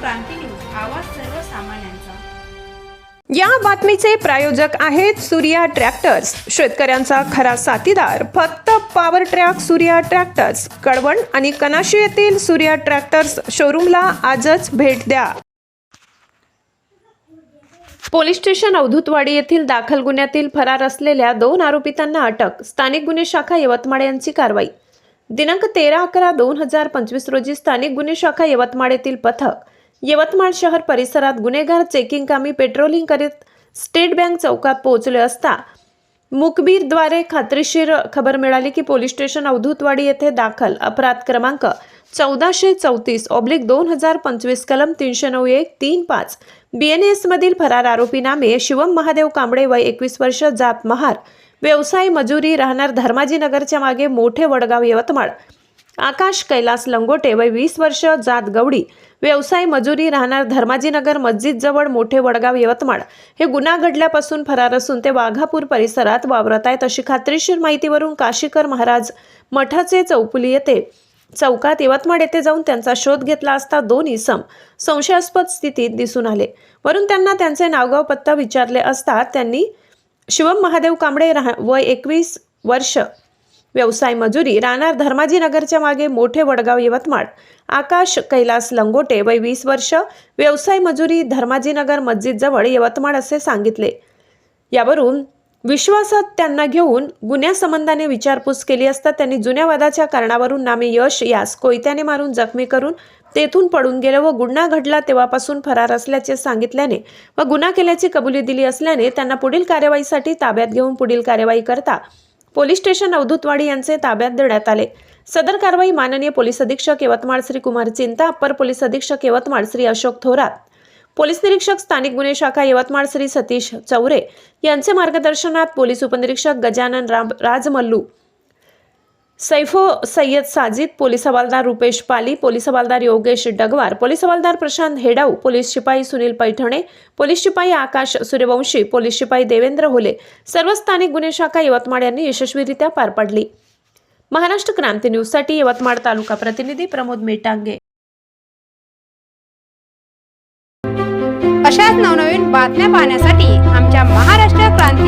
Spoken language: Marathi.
क्रांती न्यूज आवाज सर्वसामान्यांचा या बातमीचे प्रायोजक आहेत सूर्या ट्रॅक्टर्स. शेतकऱ्यांचा खरा साथीदार. फक्त power track Surya tractors Kalwan आणि कनाशी येथील सूर्या ट्रॅक्टर्स शोरूमला आजच भेट द्या. पोलीस स्टेशन अवधूतवाडी येथील दाखल गुन्ह्यातील फरार असलेल्या दोन आरोपितांना अटक. स्थानिक गुन्हे शाखा यवतमाळ यांची कारवाई. दिनांक तेरा अकरा दोन हजार पंचवीस रोजी स्थानिक गुन्हे शाखा यवतमाळ येथील पथक यवतमाळ शहर परिसरात गुन्हेगार चेकिंग कामी पेट्रोलिंग करीत स्टेट बँक चौकात पोहोचले असता मुखबीरद्वारे खात्रीशीर खबर मिळाली की पोलीस स्टेशन अवधूतवाडी येथे दाखल अपराध क्रमांक चौदाशे चौतीस ऑब्लिक दोन हजार पंचवीस कलम तीनशे नऊ एक तीन पाच बी एन एसमधील फरार आरोपी नामे शिवम महादेव कांबळे वय एकवीस वर्ष जात महार व्यवसाय मजुरी राहणार धर्माजी नगरच्या मागे मोठे वडगाव यवतमाळ. आकाश कैलास लंगोटे वय वीस वर्ष जात गवडी. व्यवसाय मजुरी राहणार धर्माजीनगर मस्जिदजवळ मोठे वडगाव यवतमाळ. हे गुन्हा घडल्यापासून फरार असून ते वाघापूर परिसरात वावरत आहेत अशी खात्रीशीर माहितीवरून काशीकर महाराज मठाचे चौपुली येथे चौकात यवतमाळ येथे जाऊन त्यांचा शोध घेतला असता दोन इसम संशयास्पद स्थितीत दिसून आले. वरून त्यांना त्यांचे नावगाव पत्ता विचारले असता त्यांनी शिवम महादेव कांबळे राह वय एकवीस वर्ष व्यवसाय मजुरी राहणार धर्माजीनगरच्या मागे मोठे वडगाव यवतमाळ. आकाश कैलास लंगोटे वय वीस वर्ष व्यवसाय मजुरी धर्माजीनगर मस्जिदजवळ यवतमाळ असे सांगितले. यावरून विश्वासात त्यांना घेऊन गुन्ह्यासंबंधाने विचारपूस केली असता त्यांनी जुन्या वादाच्या कारणावरून नामे यश यास कोयत्याने मारून जखमी करून तेथून पडून गेले व गुन्हा घडला तेव्हापासून फरार असल्याचे सांगितल्याने व गुन्हा केल्याची कबुली दिली असल्याने त्यांना पुढील कार्यवाहीसाठी ताब्यात घेऊन पुढील कार्यवाही करता पोलीस स्टेशन अवधूतवाडी यांचे ताब्यात देण्यात आले. सदर कारवाई माननीय पोलीस अधीक्षक यवतमाळ श्री कुमार चिंता अप्पर पोलीस अधीक्षक यवतमाळ श्री अशोक थोरात पोलीस निरीक्षक स्थानिक गुन्हे शाखा यवतमाळ श्री सतीश चौरे यांचे मार्गदर्शनात पोलीस उपनिरीक्षक गजानन राम राजमल्लू सैफो सय्यद साजिद पोलीस हवालदार रुपेश पाली पोलीस हवालदार योगेश डगवार पोलीस हवालदार प्रशांत हेडाऊ पोलीस शिपाई सुनील पैठणे पोलीस शिपाई आकाश सूर्यवंशी पोलीस शिपाई देवेंद्र होले. सर्व स्थानिक गुन्हे शाखा यवतमाळ यांनी यशस्वीरित्या पार पाडली. महाराष्ट्र क्रांती न्यूजसाठी यवतमाळ तालुका प्रतिनिधी प्रमोद मेटांगे. अशाच नवनवीन बातम्या पाहण्यासाठी आमच्या महाराष्ट्र क्रांती